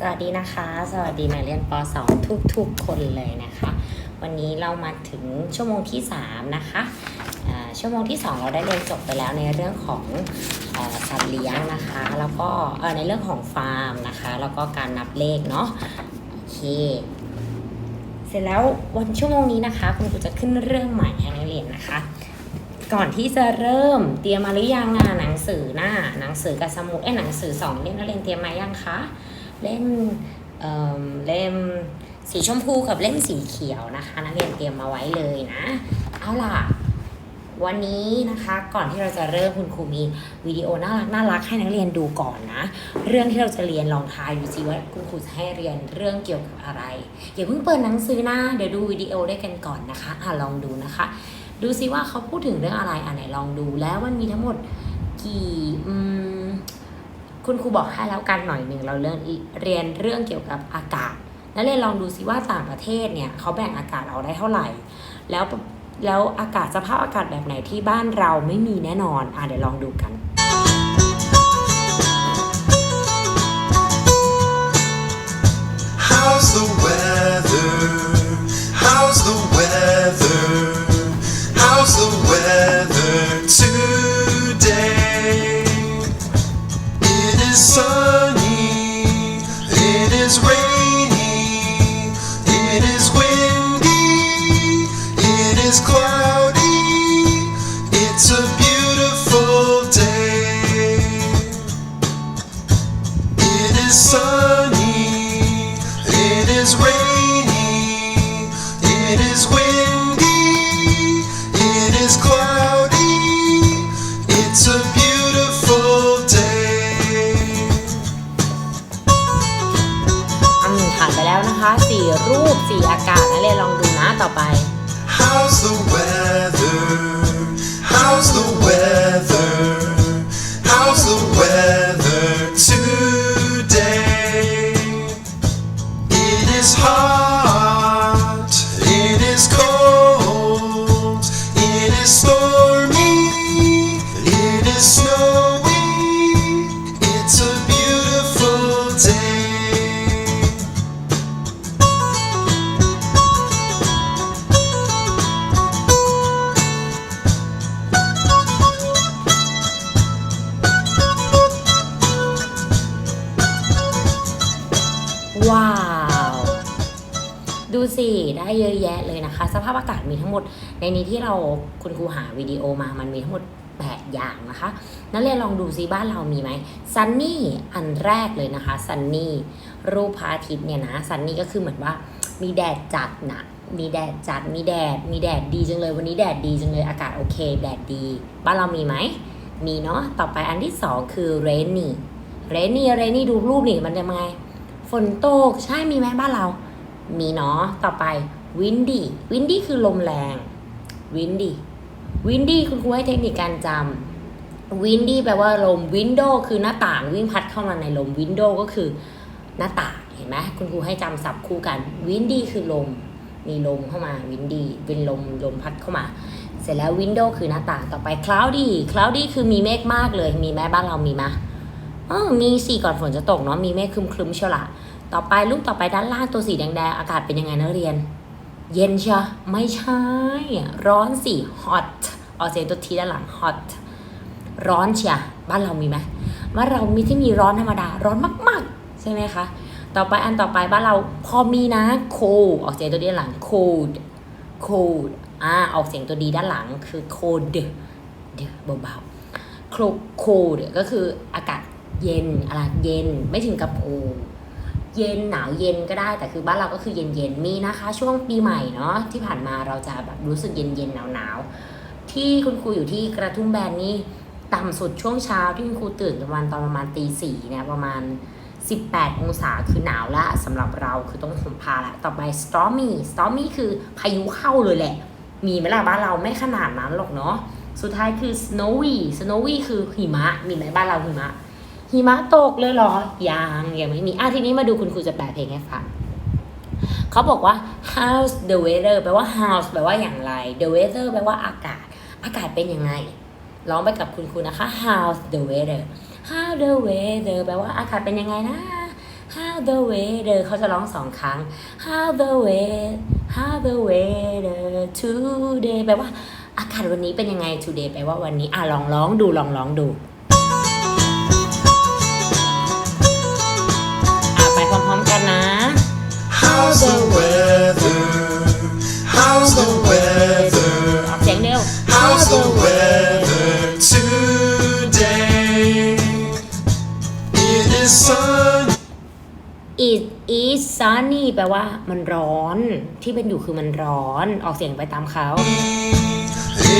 สวัสดีนะคะ สวัสดีนักเรียนป .2 ทุกๆคนเลยนะคะ วันนี้เรามาถึงชั่วโมงที่ 3 นะคะชั่วโมงที่ 2 เราได้เรียนจบไปแล้วในเรื่องของสัตว์เลี้ยงนะคะ แล้วก็ในเรื่องของฟาร์มนะคะ แล้วก็การนับเลขเนาะโอเคเสร็จแล้ววันชั่วโมงนี้นะคะ คุณครูจะขึ้นเรื่องใหม่ให้นักเรียนนะคะ ก่อนที่จะเริ่มเตรียมมาหรือยังอะหนังสือหน้าหนังสือกับสมุดเอ้หนังสือสองเล่มนักเรียนเตรียมมายังคะ เล่มเอ่อเล่มสีชมพูกับเล่มสีเขียวนะคะ นักเรียนเตรียมมาไว้เลยนะ เอาล่ะ วันนี้นะคะก่อนที่เราจะเริ่มคุณครูมีวิดีโอน่ารักน่ารักให้นักเรียนดูก่อนนะ เรื่องที่เราจะเรียนลองทายดูสิว่าคุณครูจะให้เรียนเรื่องเกี่ยวกับอะไรอย่าเพิ่งเปิดหนังสือนะเดี๋ยวดูวิดีโอด้วยกันก่อนนะคะอะลองดูนะคะ ดูสิว่าเขาพูดถึงเรื่องอะไรอะไหนลองดูแล้วมันมีทั้งหมดกี่อืม คุณครูบอกให้แล้วกันหน่อยหนึ่งเราเรื่องเรียนเรื่องเกี่ยวกับอากาศ แล้วเรียนลองดูซิว่าต่างประเทศเนี่ยเขาแบ่งอากาศเอาได้เท่าไหร่ แล้วแล้วอากาศสภาพอากาศแบบไหนที่บ้านเราไม่มีแน่นอนอะเดี๋ยวลองดูกัน แล้วนะคะสี่รูปสี่อากาศนักเรียนลองดูนะต่อไป How's the weather? How's the weather? ดูสิได้เยอะแยะเลยนะคะ สภาพอากาศมีทั้งหมด ในนี้ที่เราคุณครูหาวิดีโอมามันมีทั้งหมด 8 อย่างนะคะ นักเรียนลองดูซิบ้านเรามีไหมซันนี่อันแรกเลยนะคะซันนี่รูปพระอาทิตย์เนี่ยนะซันนี่ก็คือเหมือนว่ามีแดดจัดนะมีแดดจัดมีแดด มีแดดดีจังเลย วันนี้แดดดีจังเลยอากาศโอเค แดดดี บ้านเรามีไหมมีเนาะต่อไปอันที่สองคือ rainy rainy rainy ดูรูปนี่มันจะยังไงฝนตกใช่มีไหมบ้านเรา มีเนาะต่อไป windy windy คือลมแรง windy windy คุณครูให้เทคนิคการจำ windy แปลว่าลม window คือหน้าต่างวิ่งพัดเข้ามาในลม window ก็คือหน้าต่างเห็นไหมคุณครูให้จำศัพท์คู่กัน windy คือลม มีลมเข้ามา windy เป็นลมลมพัดเข้ามา เสร็จแล้ว window คือหน้าต่างต่อไป cloudy cloudy คือมีเมฆมากเลยมีไหมบ้านเรามีไหมอ๋อมีสิก่อนฝนจะตกเนาะมีเมฆครึมๆเชียวละ ต่อไปรูปต่อไปด้านล่างตัวสีแดงๆ อากาศเป็นยังไงนักเรียน เย็นเชียวไม่ใช่ ร้อนสิ hot ออกเสียงตัวทีด้านหลัง hot ร้อนเชียบ้านเรามีไหมบ้านเรามีที่มีร้อนธรรมดา ร้อนมาก ๆ ใช่ไหมคะ ต่อไปอันต่อไปบ้านเราพอมีนะ cold ออกเสียงตัวดีด้านหลัง cold cold อ่าออกเสียงตัวดีด้านหลังคือ cold เดี๋ยวเบาๆ cold cold ก็คืออากาศเย็นอากาศเย็นไม่ถึงกับโอ เย็นหนาวเย็นก็ได้ แต่คือบ้านเราก็คือเย็นเย็นมีนะคะ ช่วงปีใหม่เนาะที่ผ่านมาเราจะแบบรู้สึกเย็นเย็นหนาวหนาวที่คุณครูอยู่ที่กระทุ่มแบนนี่ต่ำสุดช่วงเช้าที่คุณครูตื่นประมาณตอนประมาณตีสี่เนี่ยประมาณ 18 องศาคือหนาวละสำหรับเราคือต้องห่มผ้าละต่อไป stormy stormy คือพายุเข้าเลยแหละ มีไหมล่ะบ้านเราไม่ขนาดนั้นหรอกเนาะสุดท้ายคือ snowy snowy คือหิมะ มีไหมบ้านเราหิมะ หิมะตกเลยเหรอ ยังยังไม่มี อะทีนี้มาดูคุณครูจะแปลเพลงให้ฟังเขาบอกว่า how's the weather แปลว่า how's แปลว่าอย่างไร the weather แปลว่าอากาศ อากาศเป็นยังไง ร้องไปกับคุณครูนะคะ how's the weather how the weather แปลว่าอากาศเป็นยังไงนะ how the weather เขาจะร้องสองครั้ง how the weather how the weather today แปลว่าอากาศวันนี้เป็นยังไง today แปลว่าวันนี้ อะลองร้องดูลองร้องดู กันนะ How's the weather? How's the weather? ออกเสียงเร็ว How's the weather today? It is sunny. it is sunny แปลว่ามันร้อนที่เป็นอยู่คือมันร้อน ออกเสียงไปตามเขา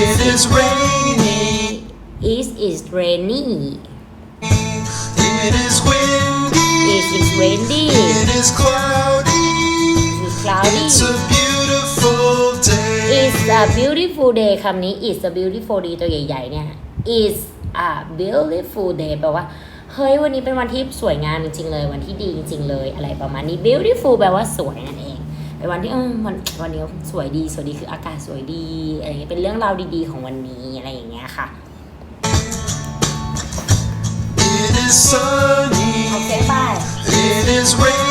It is rainy. is is rainy It is windy. Is is windy It is cloudy. is cloudy It's a beautiful day. is a beautiful day คำนี้ is a beautiful day ตัวใหญ่ๆเนี่ย is a beautiful day แปลว่าเฮ้ยวันนี้เป็นวันที่สวยงามจริงๆเลย วันที่ดีจริงๆเลยอะไรประมาณนี้ beautiful แปลว่าสวยนั่นเองเป็นวันที่เออวันวันนี้สวยดีสวยดีคืออากาศสวยดีอะไรอย่างเงี้ยเป็นเรื่องราวดีๆของวันนี้อะไรอย่างเงี้ยค่ะ It is sunny. โอเคไป It is rainy.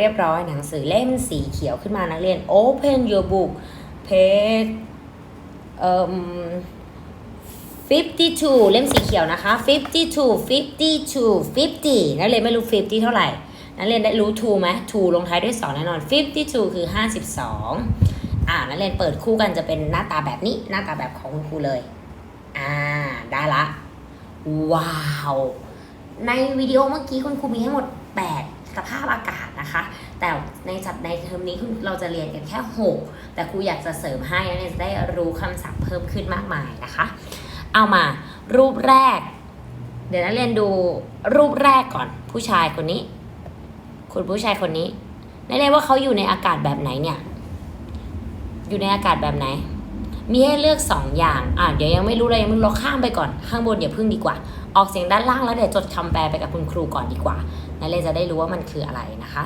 เรียบร้อยหนังสือเล่มสีเขียวขึ้นมานักเรียน Open your book page เอ่ม52 เล่มสีเขียวนะคะ 52 52 50 นักเรียนไม่รู้ 50 เท่าไหร่ นักเรียนได้รู้2ไหม2ลงท้ายด้วย 2 แน่นอน 52 คือ 52 อ่า นักเรียนเปิดคู่กันจะเป็นหน้าตาแบบนี้ หน้าตาแบบของคุณครูเลย อ่า ได้ละ ว้าว ในวิดีโอเมื่อกี้คุณครูมีทั้งหมด 8 สภาพอากาศนะคะ แต่ในสัปในเทอมนี้เราจะเรียนกันแค่ 6 แต่ครูอยากจะเสริมให้นักเรียนจะได้รู้คำศัพท์เพิ่มขึ้นมากมายนะคะ เอามารูปแรก เดี๋ยวนักเรียนดูรูปแรกก่อนผู้ชายคนนี้ คุณผู้ชายคนนี้นักเรียนว่าเขาอยู่ในอากาศแบบไหนเนี่ย อยู่ในอากาศแบบไหน มีให้เลือกสองอย่างอะเดี๋ยวยังไม่รู้เลยยังไม่รู้เราข้ามไปก่อน ข้างบนอย่าพึ่งดีกว่า ออกเสียงด้านล่างแล้วเดี๋ยวจดคำแปลไปกับคุณครูก่อนดีกว่า นักเรียนจะได้รู้ว่ามันคืออะไรนะคะ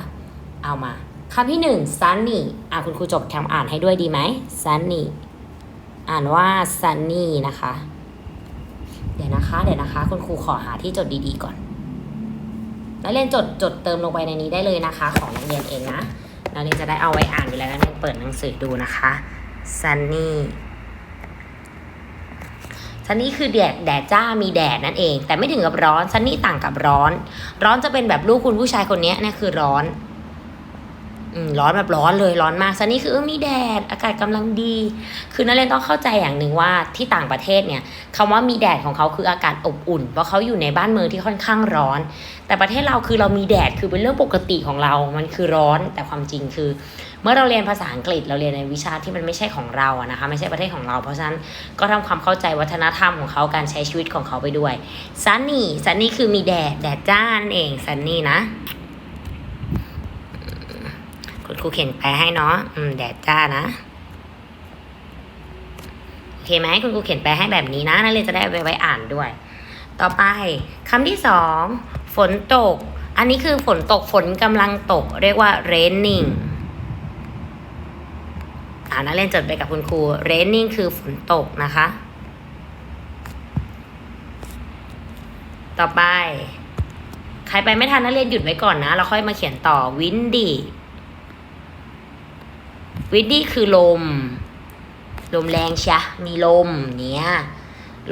เอามาคำที่หนึ่ง sunny อะคุณครูจบคำอ่านให้ด้วยดีไหม sunny อ่านว่า sunny นะคะ เดี๋ยวนะคะ เดี๋ยวนะคะ คุณครูขอหาที่จดดีๆก่อน นักเรียนจดจดเติมลงไปในนี้ได้เลยนะคะ ของนักเรียนเองนะ นักเรียนจะได้เอาไว้อ่านเวลานักเรียนเปิดหนังสือดูนะคะ sunny ซันนี่คือแดดแดดจ้ามีแดดนั่นเอง แต่ไม่ถึงกับร้อนซันนี่ต่างกับร้อน ร้อนจะเป็นแบบลูกคุณผู้ชายคนนี้นี่คือร้อน ร้อนแบบร้อนเลยร้อนมากซันนี่คืออมีแดด อากาศกำลังดี คือนักเรียนต้องเข้าใจอย่างหนึ่งว่าที่ต่างประเทศเนี่ยคำว่ามีแดดของเขาคืออากาศอบอุ่น เพราะเขาอยู่ในบ้านเมืองที่ค่อนข้างร้อน แต่ประเทศเราคือเรามีแดดคือเป็นเรื่องปกติของเรา มันคือร้อน แต่ความจริงคือ เมื่อเราเรียนภาษาอังกฤษเราเรียนในวิชาที่มันไม่ใช่ของเราอะนะคะ ไม่ใช่ประเทศของเรา เพราะฉะนั้นก็ทำความเข้าใจวัฒนธรรมของเขาการใช้ชีวิตของเขาไปด้วยซันนี่ซันนี่คือมีแดดแดดจ้านั่นเองซันนี่นะ รูเขียนแปลให้เนาะอืมแดดจ้านะโอเคไหมคุณครูเขียนแปลให้แบบนี้นะนักเรียนจะได้เอาไว้อ่านด้วย ต่อไปคำที่สองฝนตก อันนี้คือฝนตกฝนกำลังตก เรียกว่า raining อ่านักเรียนจดไปกับคุณครู raining คือฝนตกนะคะ ต่อไป ใครไปไม่ทันนักเรียนหยุดไว้ก่อนนะ เราค่อยมาเขียนต่อ windy windy คือลม ลมแรงชียมีลมเนี่ย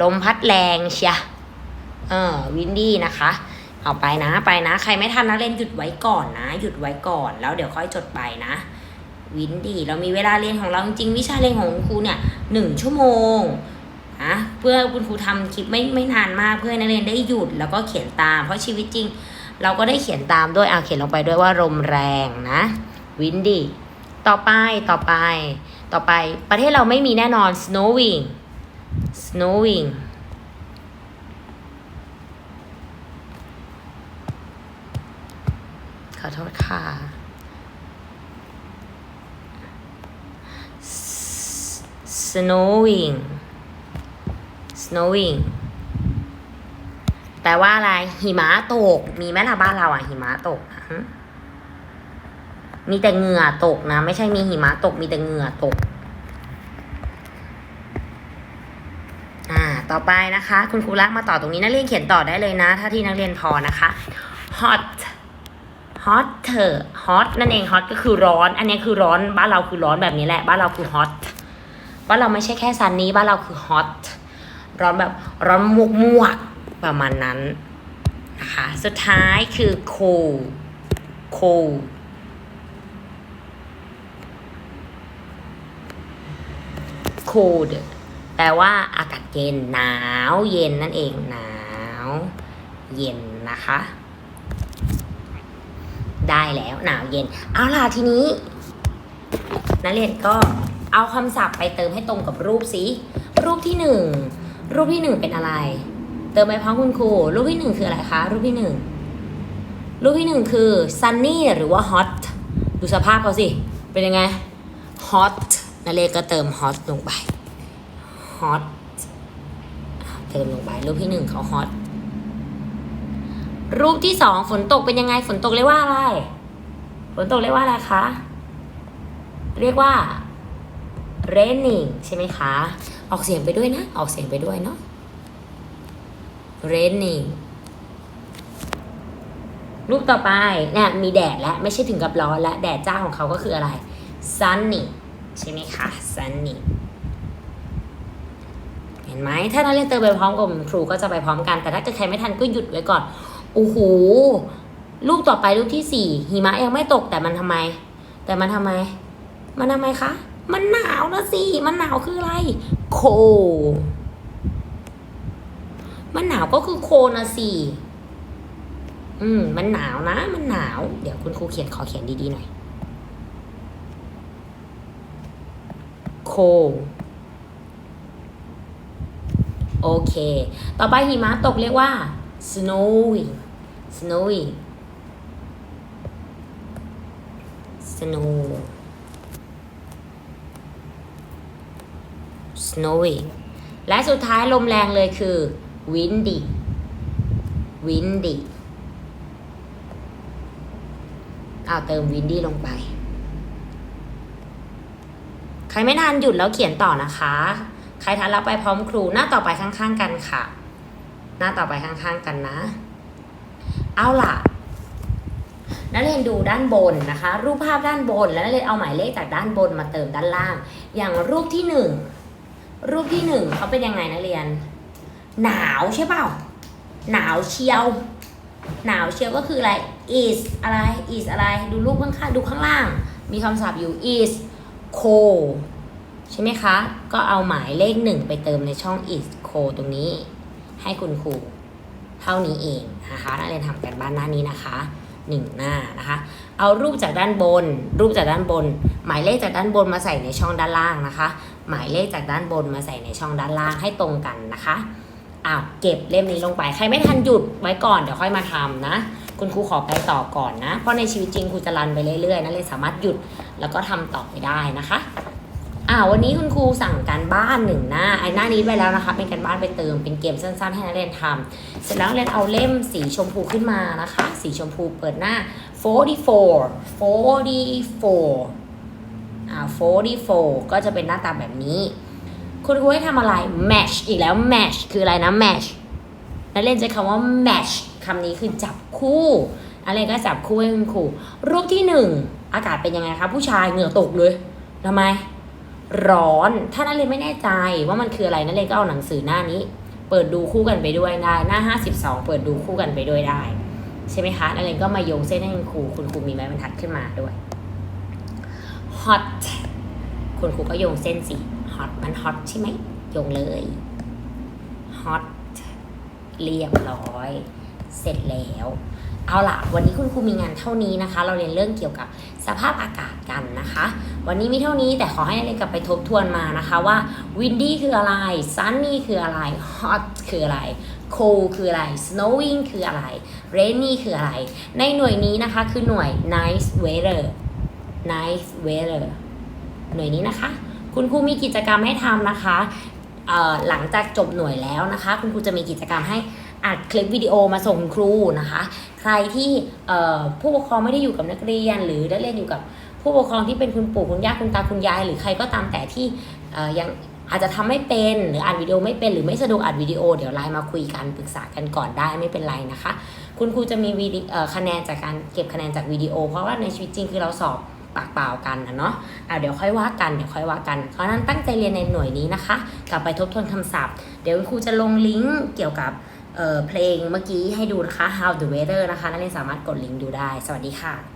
ลมพัดแรงชียเออ windy นะคะ เอาไปนะไปนะ ใครไม่ทันนักเรียนหยุดไว้ก่อนนะ หยุดไว้ก่อนแล้วเดี๋ยวค่อยจดไปนะ วินดี้เรามีเวลาเรียนของเราจริงวิชาเรียนของครูเนี่ยหนึ่งชั่วโมงนะเพื่อคุณครูทำคลิปไม่ไม่นานมากเพื่อนักเรียนได้หยุดแล้วก็เขียนตาม เพราะชีวิตจริง เราก็ได้เขียนตามด้วยเอาเขียนลงไปด้วยว่าลมแรงนะวินดี้ ต่อไปต่อไป ต่อไปประเทศเราไม่มีแน่นอน snowing snowing ขอโทษค่ะ snowing snowing แปลว่าอะไรหิมะตก มีไหมล่ะบ้านเราอะหิมะตกนะ มีแต่เหงื่อตกนะ ไม่ใช่มีหิมะตกมีแต่เหงื่อตก อ่า ต่อไปนะคะ คุณครูรักมาต่อตรงนี้นักเรียนเขียนต่อได้เลยนะ ถ้าที่นักเรียนพอนะคะ hot hot เธอ hot นั่นเอง hot ก็คือร้อน อันนี้คือร้อนบ้านเราคือร้อนแบบนี้แหละ บ้านเราคือ hot บ้านเราไม่ใช่แค่ซันนี้บ้านเราคือ hot ร้อนแบบร้อนมวกมวกๆประมาณนั้นนะคะ สุดท้ายคือ cold cold cold แปลว่าอากาศเย็นหนาวเย็นนั่นเองหนาว เย็นนะคะ ได้แล้วหนาวเย็น เอาล่ะทีนี้ นักเรียนก็เอาคำศัพท์ไปเติมให้ตรงกับรูปสิรูปที่หนึ่งรูปที่หนึ่งเป็นอะไร เติมไปพร้อมคุณครูรูปที่หนึ่งคืออะไรคะ รูปที่หนึ่งรูปที่หนึ่งคือ sunny หรือว่า hot ดูสภาพเขาสิ เป็นยังไง hot นักเรก็เติม hot ลงไป hot เติมลงไปรูปที่หนึ่งเขา hot รูปที่สองฝนตกเป็นยังไงฝนตกเรียกว่าอะไร ฝนตกเรียกว่าอะไรคะ เรียกว่า raining ใช่ไหมคะ ออกเสียงไปด้วยนะ ออกเสียงไปด้วยเนาะ raining รูปต่อไปเนี่ยมีแดดแล้วไม่ใช่ถึงกับร้อนแล้วแดดจ้าของเขาก็คืออะไร sunny ใช่ไหมคะ sunny เห็นไหมถ้านักเรียนเติมไปพร้อมกับครูก็จะไปพร้อมกัน แต่ถ้าเกิดใครไม่ทันก็หยุดไว้ก่อนโอ้โหรูปต่อไปรูปที่สี่หิมะยังไม่ตกแต่มันทำไม แต่มันทำไม มันทำไมคะ มันหนาวนะสิมันหนาวคืออะไร โค มันหนาวก็คือโคนะสิอืม มันหนาวนะ มันหนาว เดี๋ยวคุณครูเขียนขอเขียนดีๆหน่อย โคโอเค ต่อไปหิมะตกเรียกว่า snowing snowing snow snowing และสุดท้ายลมแรงเลยคือ windy windy เอาเติม windy ลงไป ครไม่ทันหยุดแล้วเขียนต่อนะคะ ใครทันรับไปพร้อมครูหน้าต่อไปข้างๆกันค่ะ หน้าต่อไปข้างๆกันนะ เอาล่ะ นักเรียนดูด้านบนนะคะ รูปภาพด้านบนแล้วนักเรียนเอาหมายเลขจากด้านบนมาเติมด้านล่าง อย่างรูปที่หนึ่งรูปที่หนึ่งเขาเป็นยังไงนักเรียน หนาวใช่เปล่าหนาวเชียว หนาวเชียวก็คืออะไร is อะไร is อะไร ดูรูปข้างๆดูข้างล่าง มีคำศัพท์อยู่ is cold ใช่ไหมคะ ก็เอาหมายเลขหนึ่งไปเติมในช่อง is cold ตรงนี้ ให้คุณครูเท่านี้เองนะคะนักเรียนทำกันบ้านหน้านี้นะคะหนึ่งหน้านะคะ เอารูปจากด้านบน รูปจากด้านบน หมายเลขจากด้านบนมาใส่ในช่องด้านล่างนะคะ หมายเลขจากด้านบนมาใส่ในช่องด้านล่างให้ตรงกันนะคะอ้าวเก็บเล่มนี้ลงไป ใครไม่ทันหยุดไว้ก่อนเดี๋ยวค่อยมาทำนะ คุณครูขอไปต่อก่อนนะ เพราะในชีวิตจริงครูจะรันไปเรื่อยๆนะเลยสามารถหยุดแล้วก็ทำต่อไปได้นะคะอ่าวันนี้คุณครูสั่งการบ้านหนึ่งหน้าไอ้หน้านี้ไปแล้วนะคะ เป็นการบ้านไปเติมเป็นเกมสั้นๆ ให้นักเรียนทำเสร็จแล้วนักเรียนเอาเล่มสีชมพูขึ้นมานะคะ สีชมพูเปิดหน้า 44 44อ่า44 ก็จะเป็นหน้าตาแบบนี้ คุณครูให้ทำอะไร match อีกแล้ว match คืออะไรนะ match นักเรียนใช้คำว่า match คำนี้คือจับคู่นักเรียนก็จับคู่ให้คุณครูรูปที่หนึ่งอากาศเป็นยังไงคะผู้ชายเหงื่อตกเลยทำไม ร้อนถ้านักเรียนไม่แน่ใจว่ามันคืออะไรนักเรียนก็เอาหนังสือหน้านี้ เปิดดูคู่กันไปด้วยได้หน้า 52 เปิดดูคู่กันไปด้วยได้ ใช่ไหมคะนักเรียนก็มาโยงเส้นให้คุณครูคุณครูมีไม้บรรทัดขึ้นมาด้วย hot คุณครูก็โยงเส้นสิ hot มัน hot ใช่ไหมโยงเลย hot เรียบร้อย เสร็จแล้ว เอาล่ะ วันนี้คุณครูมีงานเท่านี้นะคะ เราเรียนเรื่องเกี่ยวกับสภาพอากาศกันนะคะ วันนี้มีเท่านี้แต่ขอให้นักเรียนกลับไปทบทวนมานะคะว่า windy คืออะไร sunny คืออะไร hot คืออะไร cold คืออะไร snowing คืออะไร rainy คืออะไร ในหน่วยนี้นะคะคือหน่วย nice weather nice weather หน่วยนี้นะคะ คุณครูมีกิจกรรมให้ทำนะคะหลังจากจบหน่วยแล้วนะคะ คุณครูจะมีกิจกรรมให้ อัดคลิปวิดีโอมาส่งครูนะคะ ใครที่ผู้ปกครองไม่ได้อยู่กับนักเรียน หรือได้เรียนอยู่กับผู้ปกครองที่เป็นคุณปู่คุณย่าคุณตาคุณยาย หรือใครก็ตามแต่ที่ยังอาจจะทำไม่เป็นหรืออ่านวิดีโอไม่เป็นหรือไม่สะดวกอัดวิดีโอเดี๋ยวไลน์มาคุยกันปรึกษากันก่อนได้ไม่เป็นไรนะคะ คุณครูจะมีวิดีคะแนนจากการเก็บคะแนนจากวิดีโอ เพราะว่าในชีวิตจริงคือเราสอบปากเปล่ากันนะเนาะะเดี๋ยวค่อยว่ากันเดี๋ยวค่อยว่ากัน เพราะนั้นตั้งใจเรียนในหน่วยนี้นะคะ กลับไปทบทวนคำศัพท์ เดี๋ยวครูจะลงลิงก์เกี่ยวกับ เพลงเมื่อกี้ให้ดูนะคะ How the Weather นะคะนักเรียนสามารถกดลิงก์ดูได้ สวัสดีค่ะ